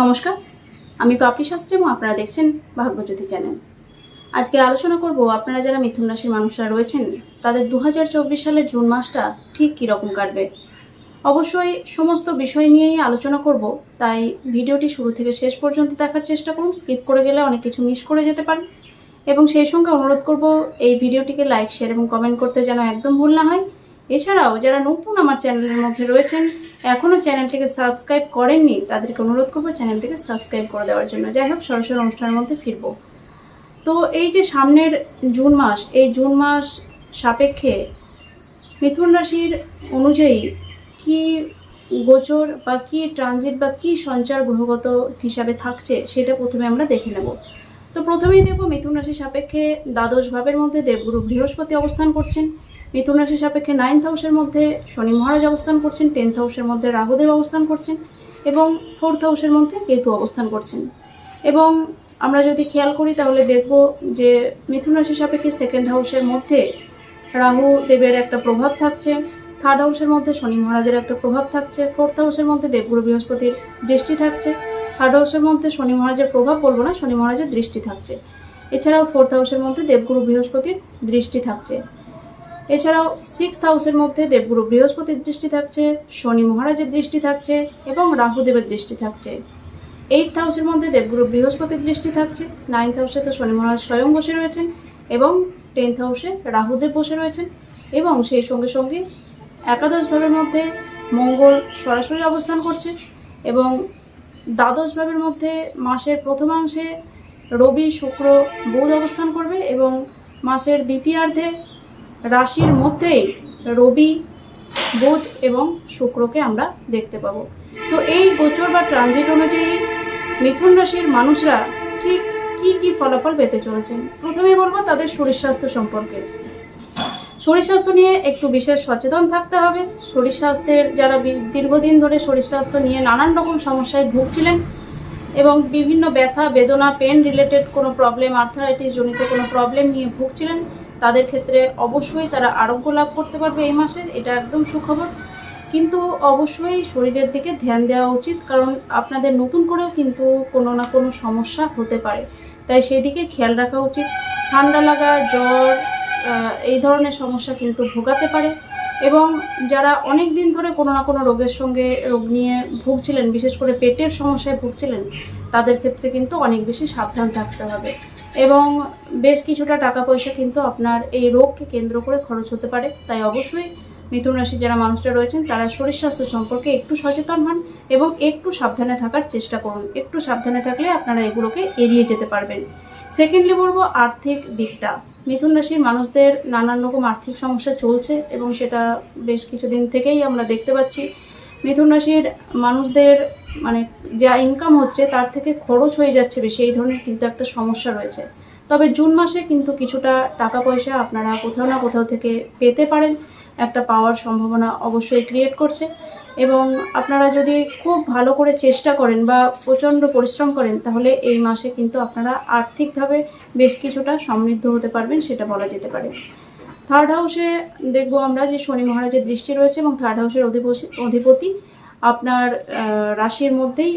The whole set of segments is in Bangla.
নমস্কার। আমি পাপড়ি শাস্ত্রী এবং আপনারা দেখছেন ভাগ্যজ্যোতি চ্যানেল। আজকে আলোচনা করব আপনারা যারা মিথুন রাশির মানুষরা রয়েছেন, তাদের দু হাজার চব্বিশ সালের জুন মাসটা ঠিক কীরকম কাটবে? অবশ্যই সমস্ত বিষয় নিয়েই আলোচনা করব, তাই ভিডিওটি শুরু থেকে শেষ পর্যন্ত দেখার চেষ্টা করুন, স্কিপ করে গেলে অনেক কিছু মিস করে যেতে পারেন। এবং সেই সঙ্গে অনুরোধ করব, এই ভিডিওটিকে লাইক, শেয়ার এবং কমেন্ট করতে যেন একদম ভুল না হয়। এছাড়াও যারা নতুন আমার চ্যানেলের মধ্যে রয়েছেন এখনও চ্যানেলটিকে সাবস্ক্রাইব করেননি, তাদেরকে অনুরোধ করব চ্যানেলটিকে সাবস্ক্রাইব করে দেওয়ার জন্য। যাই হোক, সরাসরি অনুষ্ঠানের মধ্যে ফিরবো। তো এই যে সামনের জুন মাস, এই জুন মাস সাপেক্ষে মিথুন রাশির অনুযায়ী কি গোচর বা কি ট্রানজিট বা কি সঞ্চার গ্রহগত হিসাবে থাকছে সেটা প্রথমে আমরা দেখে নেব। তো প্রথমেই দেখব মিথুন রাশির সাপেক্ষে দ্বাদশ ভাবের মধ্যে দেবগুরু বৃহস্পতি অবস্থান করছেন। মিথুন রাশির সাপেক্ষে নাইন্থ হাউসের মধ্যে শনি মহারাজ অবস্থান করছেন টেন্থ হাউসের মধ্যে রাহুদেব অবস্থান করছেন এবং ফোর্থ হাউসের মধ্যে কেতু অবস্থান করছেন। এবং আমরা যদি খেয়াল করি তাহলে দেখব যে মিথুন রাশির সাপেক্ষে সেকেন্ড হাউসের মধ্যে রাহু দেবের একটা প্রভাব থাকছে থার্ড হাউসের মধ্যে শনি মহারাজের একটা প্রভাব থাকছে ফোর্থ হাউসের মধ্যে দেবগুরু বৃহস্পতির দৃষ্টি থাকছে থার্ড হাউসের মধ্যে শনি মহারাজের প্রভাব বলব না, শনি মহারাজের দৃষ্টি থাকছে। এছাড়াও ফোর্থ হাউসের মধ্যে দেবগুরু বৃহস্পতির দৃষ্টি থাকছে। এছাড়াও সিক্স হাউসের মধ্যে দেবগুরু বৃহস্পতির দৃষ্টি থাকছে, শনি মহারাজের দৃষ্টি থাকছে এবং রাহুদেবের দৃষ্টি থাকছে। এইট হাউসের মধ্যে দেবগুরু বৃহস্পতির দৃষ্টি থাকছে নাইন্থ হাউসে তো শনি মহারাজ স্বয়ং বসে রয়েছেন এবং টেন্থ হাউসে রাহুদেব বসে রয়েছেন এবং সেই সঙ্গে সঙ্গে একাদশ ভাবের মধ্যে মঙ্গল সরাসরি অবস্থান করছে এবং দ্বাদশ ভাবের মধ্যে মাসের প্রথমাংশে রবি, শুক্র, বুধ অবস্থান করবে এবং মাসের দ্বিতীয়ার্ধে রাশির মধ্যেই রবি, বুধ এবং শুক্রকে আমরা দেখতে পাবো। তো এই গোচর বা ট্রানজিট অনুযায়ী মিথুন রাশির মানুষরা ঠিক কি কি ফলাফল পেতে চলেছেন? প্রথমেই বলব তাদের শরীর স্বাস্থ্য সম্পর্কে। শরীর স্বাস্থ্য নিয়ে একটু বিশেষ সচেতন থাকতে হবে। শরীর স্বাস্থ্যের যারা দীর্ঘদিন ধরে শরীর স্বাস্থ্য নিয়ে নানান রকম সমস্যায় ভুগছিলেন এবং বিভিন্ন ব্যথা, বেদনা পেন রিলেটেড কোনো প্রবলেম আর্থারাইটিস জনিত কোনো প্রবলেম নিয়ে ভুগছিলেন তাদের ক্ষেত্রে অবশ্যই তারা আরোগ্য লাভ করতে পারবে এই মাসে, এটা একদম সুখবর। কিন্তু অবশ্যই শরীরের দিকে ধ্যান দেওয়া উচিত, কারণ আপনাদের নতুন করেও কিন্তু কোনো না কোনো সমস্যা হতে পারে। তাই সেই দিকে খেয়াল রাখা উচিত। ঠান্ডা লাগা, জ্বর এই ধরনের সমস্যা কিন্তু ভোগাতে পারে। এবং যারা অনেক দিন ধরে কোনো না কোনো রোগের সঙ্গে রোগ নিয়ে ভুগছিলেন, বিশেষ করে পেটের সমস্যায় ভুগছিলেন, তাদের ক্ষেত্রে কিন্তু অনেক বেশি সাবধান থাকতে হবে। এবং বেশ কিছুটা টাকা পয়সা কিন্তু আপনার এই রোগকে কেন্দ্র করে খরচ হতে পারে। তাই অবশ্যই মিথুন রাশির যারা মানুষরা রয়েছেন, তারা শরীর স্বাস্থ্য সম্পর্কে একটু সচেতন হন এবং একটু সাবধানে থাকার চেষ্টা করুন। একটু সাবধানে থাকলে আপনারা এগুলোকে এড়িয়ে যেতে পারবেন। সেকেন্ডলি বলব আর্থিক দিকটা। মিথুন রাশির মানুষদের নানান রকম আর্থিক সমস্যা চলছে এবং সেটা বেশ কিছুদিন থেকেই আমরা দেখতে পাচ্ছি। মিথুন রাশির মানুষদের মানে যা ইনকাম হচ্ছে তার থেকে খরচ হয়ে যাচ্ছে বেশি, এই ধরনের কিন্তু একটা সমস্যা রয়েছে। তবে জুন মাসে কিন্তু কিছুটা টাকা পয়সা আপনারা কোথাও না কোথাও থেকে পেতে পারেন, একটা পাওয়ার সম্ভাবনা অবশ্যই ক্রিয়েট করছে। এবং আপনারা যদি খুব ভালো করে চেষ্টা করেন বা প্রচণ্ড পরিশ্রম করেন, তাহলে এই মাসে কিন্তু আপনারা আর্থিকভাবে বেশ কিছুটা সমৃদ্ধ হতে পারবেন, সেটা বলা যেতে পারে। থার্ড হাউসে দেখব আমরা যে শনি মহারাজের দৃষ্টি রয়েছে এবং থার্ড হাউসের অধিপতি অধিপতি আপনার রাশির মধ্যেই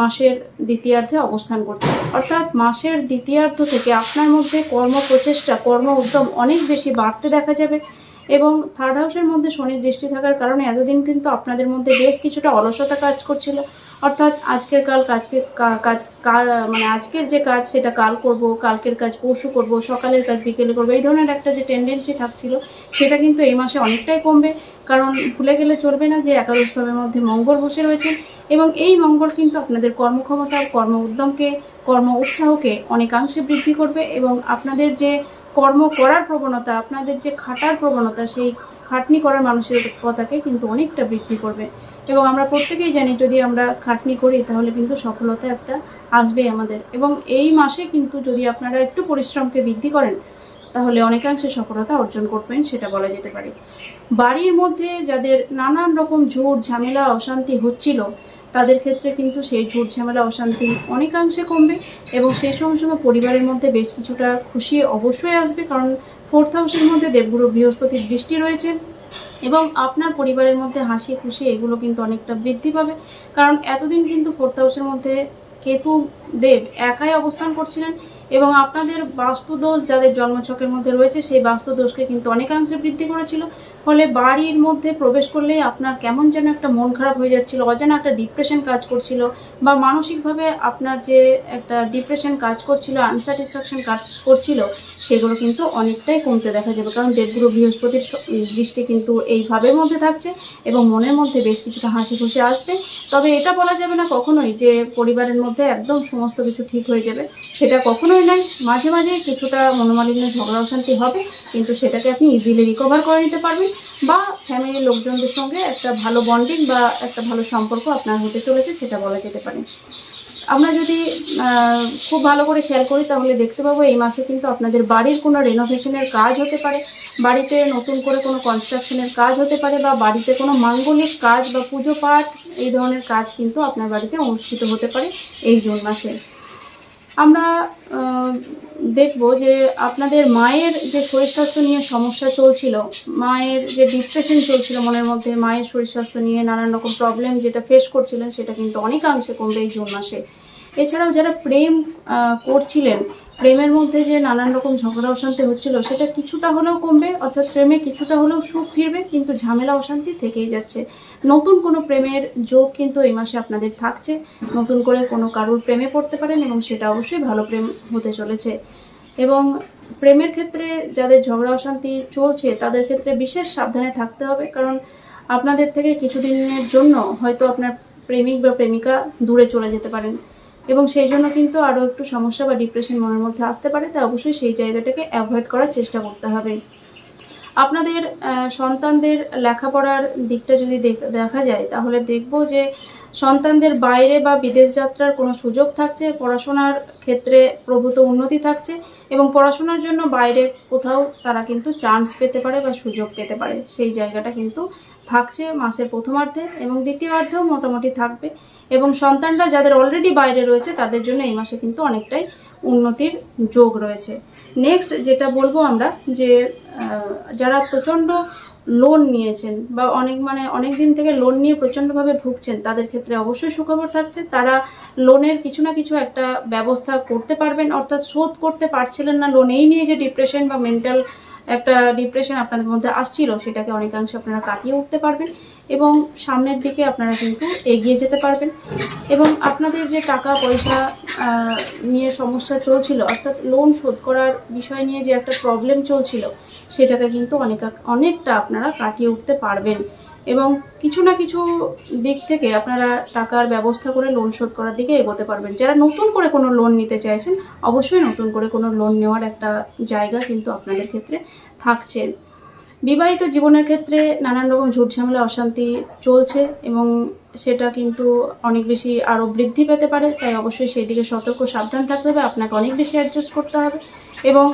মাসের দ্বিতীয়ার্ধে অবস্থান করছে। অর্থাৎ মাসের দ্বিতীয়ার্ধ থেকে আপনার মধ্যে কর্ম প্রচেষ্টা কর্ম উদ্যম অনেক বেশি বাড়তে দেখা যাবে। এবং থার্ড হাউসের মধ্যে শনির দৃষ্টি থাকার কারণে এতদিন কিন্তু আপনাদের মধ্যে বেশ কিছুটা অলসতা কাজ করছিল। অর্থাৎ আজকের কাল কাজকে কাজ মানে আজকের যে কাজ সেটা কাল করব, কালকের কাজ পরশু করব, সকালের কাজ বিকেলে করব, এই ধরনের একটা যে টেন্ডেন্সি থাকছিল, সেটা কিন্তু এই মাসে অনেকটাই কমবে। কারণ ভুলে গেলে চলবে না যে একাদশ ভাবের মধ্যে মঙ্গল বসে রয়েছেন এবং এই মঙ্গল কিন্তু আপনাদের কর্মক্ষমতা, কর্ম উদ্যমকে, কর্ম উৎসাহকে অনেকাংশে বৃদ্ধি করবে এবং আপনাদের যে কর্ম করার প্রবণতা, আপনাদের যে খাটার প্রবণতা, সেই খাটনি করার মানসিকতাকে কিন্তু অনেকটা বৃদ্ধি করবে। এবং আমরা প্রত্যেকেই জানি, যদি আমরা খাটনি করি, তাহলে কিন্তু সফলতা একটা আসবেই আমাদের। এবং এই মাসে কিন্তু যদি আপনারা একটু পরিশ্রমকে বৃদ্ধি করেন, তাহলে অনেকাংশে সফলতা অর্জন করবেন, সেটা বলা যেতে পারে। বাড়ির মধ্যে যাদের নানান রকম ঝুট ঝামেলা, অশান্তি হচ্ছিল তাদের ক্ষেত্রে কিন্তু সেই ঝুট ঝামেলা অশান্তি অনেকাংশে কমবে এবং সেই সঙ্গে সঙ্গে পরিবারের মধ্যে বেশ কিছুটা খুশি অবশ্যই আসবে কারণ ফোর্থ হাউসের মধ্যে দেবগুরু বৃহস্পতির দৃষ্টি রয়েছে এবং আপনার পরিবারের মধ্যে হাসি খুশি এগুলো কিন্তু অনেকটা বৃদ্ধি পাবে। কারণ এতদিন কিন্তু ফোর্থ হাউসের মধ্যে কেতু দেব একাই অবস্থান করছিলেন এবং আপনাদের বাস্তুদোষ যাদের জন্মছকের মধ্যে রয়েছে সেই বাস্তুদোষকে কিন্তু অনেকাংশে বৃদ্ধি করেছিল। ফলে বাড়ির মধ্যে প্রবেশ করলেই আপনার কেমন যেন একটা মন খারাপ হয়ে যাচ্ছিল, অজানা একটা ডিপ্রেশন কাজ করছিল বা মানসিকভাবে আপনার যে একটা ডিপ্রেশন কাজ করছিল আনস্যাটিসফ্যাকশন কাজ করছিল, সেগুলো কিন্তু অনেকটাই কমতে দেখা যাবে। কারণ দেবগুরু বৃহস্পতির দৃষ্টি কিন্তু এই ভাবের মধ্যে থাকছে এবং মনের মধ্যে বেশ কিছুটা হাসি খুশি আসবে। তবে এটা বলা যাবে না কখনোই যে পরিবারের মধ্যে একদম সমস্ত কিছু ঠিক হয়ে যাবে, সেটা কখনোই নয়। মাঝে মাঝে কিছুটা মনোমালিন্য, ঝগড়া, অশান্তি হবে, কিন্তু সেটাকে আপনি ইজিলি রিকভার করে নিতে পারবেন। বা ফ্যামিলির লোকজনদের সঙ্গে একটা ভালো বন্ডিং বা একটা ভালো সম্পর্ক আপনার হতে চলেছে, সেটা বলা যেতে পারে। আমরা যদি খুব ভালো করে খেয়াল করি, তাহলে দেখতে পাবো এই মাসে কিন্তু আপনাদের বাড়ির কোনো রেনোভেশনের কাজ হতে পারে, বাড়িতে নতুন করে কোনো কনস্ট্রাকশনের কাজ হতে পারে বা বাড়িতে কোনো মাঙ্গলিক কাজ বা পুজো পাঠ, এই ধরনের কাজ কিন্তু আপনার বাড়িতে অনুষ্ঠিত হতে পারে এই জুন মাসে। আমরা দেখব যে আপনাদের মায়ের যে শরীর স্বাস্থ্য নিয়ে সমস্যা চলছিল, মায়ের যে ডিপ্রেশন চলছিল মনের মধ্যে, মায়ের শরীর স্বাস্থ্য নিয়ে নানান রকম প্রবলেম যেটা ফেস করছিলেন, সেটা কিন্তু অনেকাংশে কমবে এই জুন মাসে। এছাড়াও যারা প্রেম করছিলেন, প্রেমের মধ্যে যে নানান রকম ঝগড়া অশান্তি হচ্ছিল, সেটা কিছুটা হলেও কমবে, অর্থাৎ প্রেমে কিছুটা হলেও সুখ ফিরবে কিন্তু ঝামেলা অশান্তি থেকেই যাচ্ছে। নতুন কোনো প্রেমের যোগ কিন্তু এই মাসে আপনাদের থাকছে। নতুন করে কোনো কারুর প্রেমে পড়তে পারেন এবং সেটা অবশ্যই ভালো প্রেম হতে চলেছে। এবং প্রেমের ক্ষেত্রে যাদের ঝগড়া অশান্তি চলছে, তাদের ক্ষেত্রে বিশেষ সাবধানে থাকতে হবে, কারণ আপনাদের থেকে কিছুদিনের জন্য হয়তো আপনার প্রেমিক বা প্রেমিকা দূরে চলে যেতে পারেন। এবং সেই জন্য কিন্তু আরও একটু সমস্যা বা ডিপ্রেশন মনের মধ্যে আসতে পারে, তাই অবশ্যই সেই জায়গাটাকে অ্যাভয়েড করার চেষ্টা করতে হবে। আপনাদের সন্তানদের লেখাপড়ার দিকটা যদি দেখা যায়, তাহলে দেখব যে সন্তানদের বাইরে বা বিদেশ যাত্রার কোনো সুযোগ থাকছে, পড়াশোনার ক্ষেত্রে প্রভূত উন্নতি থাকছে এবং পড়াশোনার জন্য বাইরে কোথাও তারা কিন্তু চান্স পেতে পারে বা সুযোগ পেতে পারে। সেই জায়গাটা কিন্তু থাকছে মাসের প্রথমার্ধে এবং দ্বিতীয়ার্ধেও মোটামুটি থাকবে। এবং সন্তানরা যাদের অলরেডি বাইরে রয়েছে, তাদের জন্য এই মাসে কিন্তু অনেকটাই উন্নতির যোগ রয়েছে। নেক্সট যেটা বলব আমরা, যে যারা প্রচণ্ড লোন নিয়েছেন বা অনেক মানে অনেক দিন থেকে লোন নিয়ে প্রচণ্ডভাবে ভুগছেন, তাদের ক্ষেত্রে অবশ্যই সুখবর থাকছে। তারা লোনের কিছু না কিছু একটা ব্যবস্থা করতে পারবেন, অর্থাৎ শোধ করতে পারছিলেন না লোন এই নিয়ে যে ডিপ্রেশন বা মেন্টাল একটা ডিপ্রেশন আপনাদের মধ্যে আসছিল, সেটাকে অনেকাংশে আপনারা কাটিয়ে উঠতে পারবেন এবং সামনের দিকে আপনারা কিন্তু এগিয়ে যেতে পারবেন। এবং আপনাদের যে টাকা পয়সা নিয়ে সমস্যা চলছিল, অর্থাৎ লোন শোধ করার বিষয় নিয়ে যে একটা প্রবলেম চলছিল সেটাকে কিন্তু অনেক, অনেকটা আপনারা কাটিয়ে উঠতে পারবেন। এবং কিছু না কিছু দিক থেকে আপনারা টাকার ব্যবস্থা করে লোন শোধ করার দিকে এগোতে পারবেন। যারা নতুন করে কোনো লোন নিতে চাইছেন, অবশ্যই নতুন করে কোনো লোন নেওয়ার একটা জায়গা কিন্তু আপনাদের ক্ষেত্রে থাকছে। বিবাহিত জীবনের ক্ষেত্রে নানান রকম ঝুট ঝামেলা অশান্তি চলছে এবং সেটা কিন্তু অনেক বেশি আরও বৃদ্ধি পেতে পারে। তাই অবশ্যই সেই দিকে সতর্ক, সাবধান থাকতে হবে। আপনাকে অনেক বেশি অ্যাডজাস্ট করতে হবে এবং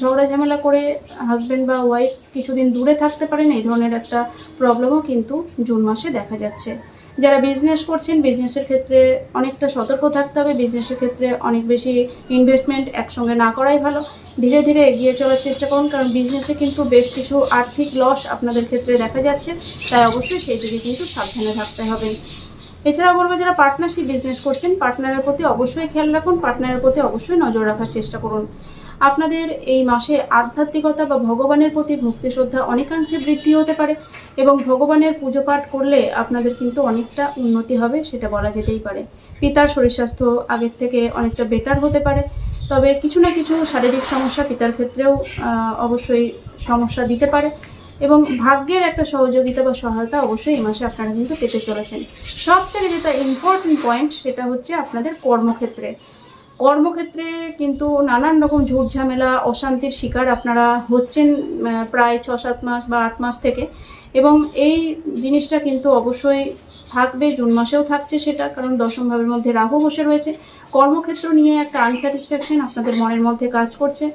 ঝগড়া ঝামেলা করে হাজব্যান্ড বা ওয়াইফ কিছুদিন দূরে থাকতে পারেন, এই ধরনের একটা প্রবলেমও কিন্তু জুন মাসে দেখা যাচ্ছে। যারা বিজনেস করছেন বিজনেসের ক্ষেত্রে অনেকটা সতর্ক থাকতে হবে বিজনেসের ক্ষেত্রে অনেক বেশি ইনভেস্টমেন্ট একসঙ্গে না করাই ভালো। ধীরে ধীরে এগিয়ে চলার চেষ্টা করুন, কারণ বিজনেসে কিন্তু বেশ কিছু আর্থিক লস আপনাদের ক্ষেত্রে দেখা যাচ্ছে, তাই অবশ্যই সেই দিকে কিন্তু সাবধানে থাকতে হবে। এছাড়াও বলব, যারা পার্টনারশিপ বিজনেস করছেন পার্টনারের প্রতি অবশ্যই খেয়াল রাখুন পার্টনারের প্রতি অবশ্যই নজর রাখার চেষ্টা করুন। আপনাদের এই মাসে আধ্যাত্মিকতা বা ভগবানের প্রতি ভক্তি শ্রদ্ধা অনেকাংশে বৃদ্ধি হতে পারে এবং ভগবানের পুজো পাঠ করলে আপনাদের কিন্তু অনেকটা উন্নতি হবে, সেটা বলা যেতেই পারে। পিতার শরীর স্বাস্থ্য আগের থেকে অনেকটা বেটার হতে পারে, তবে কিছু না কিছু শারীরিক সমস্যা পিতার ক্ষেত্রেও অবশ্যই সমস্যা দিতে পারে এবং ভাগ্যের একটা সহযোগিতা বা সহায়তা অবশ্যই এই মাসে আপনারা কিন্তু পেতে চলেছেন। সব থেকে যেটা ইম্পর্টেন্ট পয়েন্ট সেটা হচ্ছে আপনাদের কর্মক্ষেত্রে। কর্মক্ষেত্রে কিন্তু নানান রকম ঝামেলা অশান্তির শিকার আপনারা হচ্ছেন প্রায় ছ সাত মাস বা আট মাস থেকে। এবং এই জিনিসটা কিন্তু অবশ্যই থাকবে, জুন মাসেও থাকছে সেটা, কারণ দশম ভাবের মধ্যে রাহু বসে রয়েছে। কর্মক্ষেত্র নিয়ে একটা আনস্যাটিসফ্যাকশন আপনাদের মনের মধ্যে কাজ করছে।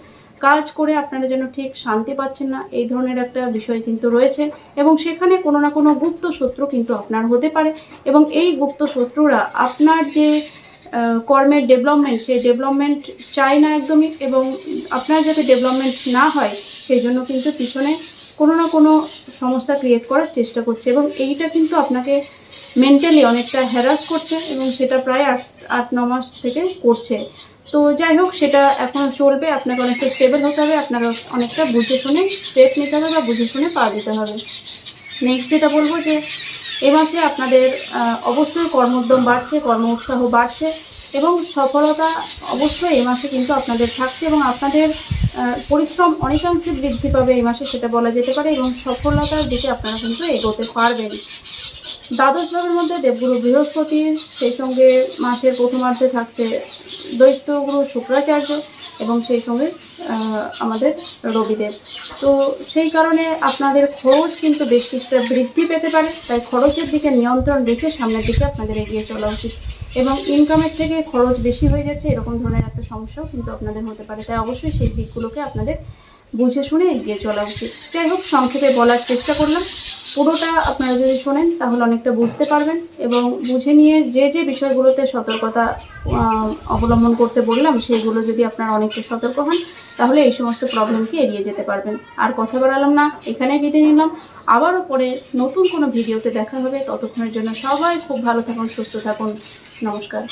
কাজ করে আপনারা যেন ঠিক শান্তি পাচ্ছেন না, এই ধরনের একটা বিষয় কিন্তু রয়েছে। এবং সেখানে কোনো না কোনো গুপ্ত শত্রু কিন্তু আপনার হতে পারে। এবং এই গুপ্ত শত্রুরা আপনার যে কর্মের ডেভেলপমেন্ট সেই ডেভেলপমেন্ট চাই না একদমই এবং আপনার যাতে ডেভেলপমেন্ট না হয়, সেই জন্য কিন্তু পিছনে কোনো না কোনো সমস্যা ক্রিয়েট করার চেষ্টা করছে এবং এইটা কিন্তু আপনাকে মেন্টালি অনেকটা হ্যারাস করছে এবং সেটা প্রায় আট আট, ন মাস থেকে করছে। তো যাই হোক, সেটা এখন চলবে, আপনাকে অনেকটা স্টেবল হতে হবে, আপনাকে অনেকটা বুঝে শুনে স্টেপ নিতে হবে বা বুঝে শুনে পা দিতে হবে। নেক্সট যেটা বলব যে এ মাসে আপনাদের অবশ্যই কর্মোদ্যম বাড়ছে কর্ম উৎসাহ বাড়ছে এবং সফলতা অবশ্যই এ মাসে কিন্তু আপনাদের থাকছে এবং আপনাদের পরিশ্রম অনেকাংশে বৃদ্ধি পাবে এই মাসে সেটা বলা যেতে পারে এবং সফলতার দিকে আপনারা কিন্তু এগোতে পারবেন। দ্বাদশ ভাবের মধ্যে দেবগুরু বৃহস্পতির সেই সঙ্গে মাসের প্রথমার্ধে থাকছে দৈত্যগুরু শুক্রাচার্য এবং সেই সঙ্গে আমাদের রবিদেব তো সেই কারণে আপনাদের খরচ কিন্তু বেশ কিছুটা বৃদ্ধি পেতে পারে, তাই খরচের দিকে নিয়ন্ত্রণ রেখে সামনের দিকে আপনাদের এগিয়ে চলা উচিত। এবং ইনকামের থেকে খরচ বেশি হয়ে যাচ্ছে, এরকম ধরনের একটা সমস্যাও কিন্তু আপনাদের হতে পারে। তাই অবশ্যই সেই দিকগুলোকে আপনাদের বুঝে শুনে এগিয়ে চলা উচিত। যাই হোক, সংক্ষেপে বলার চেষ্টা করলাম। পুরোটা আপনারা যদি শোনেন, তাহলে অনেকটা বুঝতে পারবেন এবং বুঝে নিয়ে যে যে বিষয়গুলোতে সতর্কতা অবলম্বন করতে বললাম সেইগুলো যদি আপনারা অনেকটা সতর্ক হন, তাহলে এই সমস্ত প্রবলেমকে এড়িয়ে যেতে পারবেন। আর কথা বাড়ালাম না, এখানেই বিদায় নিলাম। আবারও পরে নতুন কোনো ভিডিওতে দেখা হবে। ততক্ষণের জন্য সবাই খুব ভালো থাকুন, সুস্থ থাকুন। নমস্কার।